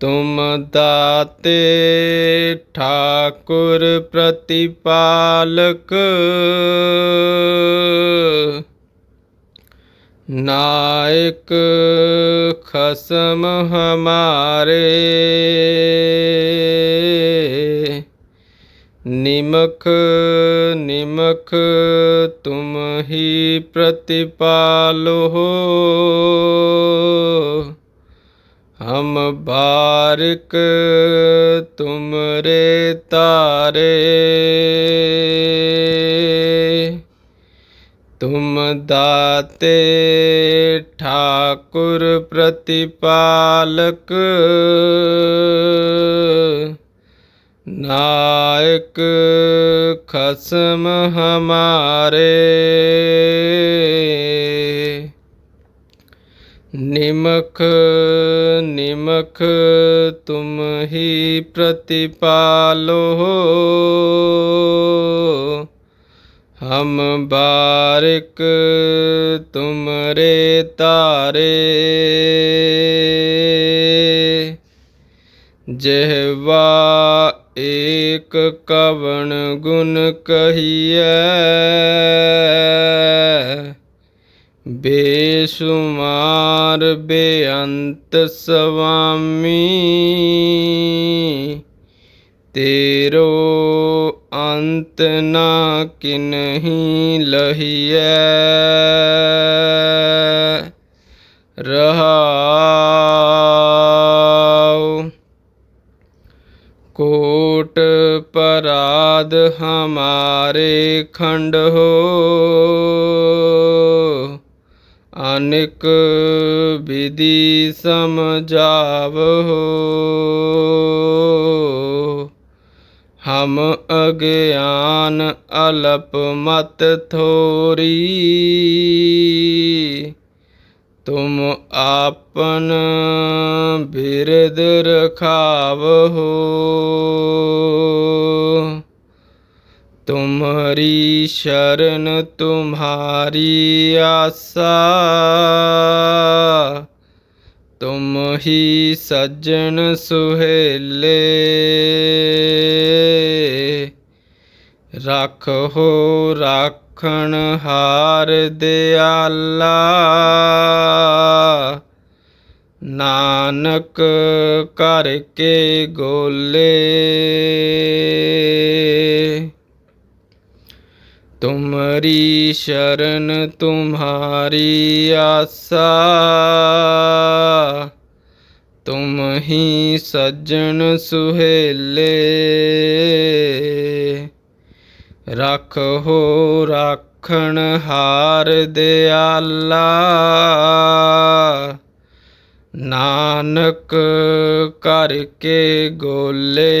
ਤੁਮ ਦਾਤੇ ਠਾਕੁਰ ਪ੍ਰਤੀਪਾਲਕ ਨਾਇਕ ਖਸਮ ਹਮਾਰੇ ਨਿਮਖ ਨਿਮਖ ਤੁਮ ਹੀ ਪ੍ਰਤੀਪਾਲੋ। ਹਮ ਬਾਰਿਕ ਤੁਮਰੇ ਤਾਰੇ। ਤੁਮ ਦਾਤੇ ਠਾਕੁਰ ਪ੍ਰਤਿਪਾਲਕ। ਨਾਇਕ ਖਸਮ ਹਮਾਰੇ। ਨਿਮਖ ਨਿਮਖ ਤੁਮ ਹੀ ਪ੍ਰਤਿਪਾਲੋ। ਹਮ ਬਾਰਿਕ ਤੁਮਰੇ ਤਾਰੇ। ਜਿਹਵਾ ਏਕ ਕਵਣ ਗੁਣ ਕਹੀਐ। ਬੇਸ਼ੁਮਾਰ ਬੇਅੰਤ ਸੁਆਮੀ ਤੇਰੋ ਅੰਤ ਨਾ ਕਿਨਹੀ ਲਹੀਐ। ਰਹਾਉ ਕੋਟ ਪਰਾਧ ਹਮਾਰੇ ਖੰਡ ਹੋ। ਅਨਿਕ ਵਿਧੀ ਸਮਝਾਵੋ। ਹਮ ਅਗਿਆਨ ਅਲਪ ਮਤ ਥੋਰੀ। ਤੁਮ ਆਪਨ ਬਿਰਦ ਰਖਾਵੋ। ਤੁਮਰੀ ਸ਼ਰਨ ਤੁਮਹਾਰੀ ਆਸਾ ਤੁਮ ਹੀ ਸੱਜਣ ਸੁਹੇਲੇ ਰੱਖੋ ਰੱਖਣ ਹਾਰ ਦਿਆਲਾ ਨਾਨਕ ਕਰਕੇ ਗੋਲੇ ਤੁਮਰੀ ਸ਼ਰਨ ਤੁਮਾਰੀ ਆਸਾ। ਤੁਮ ਹੀ ਸੱਜਣ ਸੁਹੇਲੇ। ਰੱਖੋ ਰੱਖਣ ਹਾਰ ਦਿਆਲਾ। ਨਾਨਕ ਕਰਕੇ ਗੋਲੇ।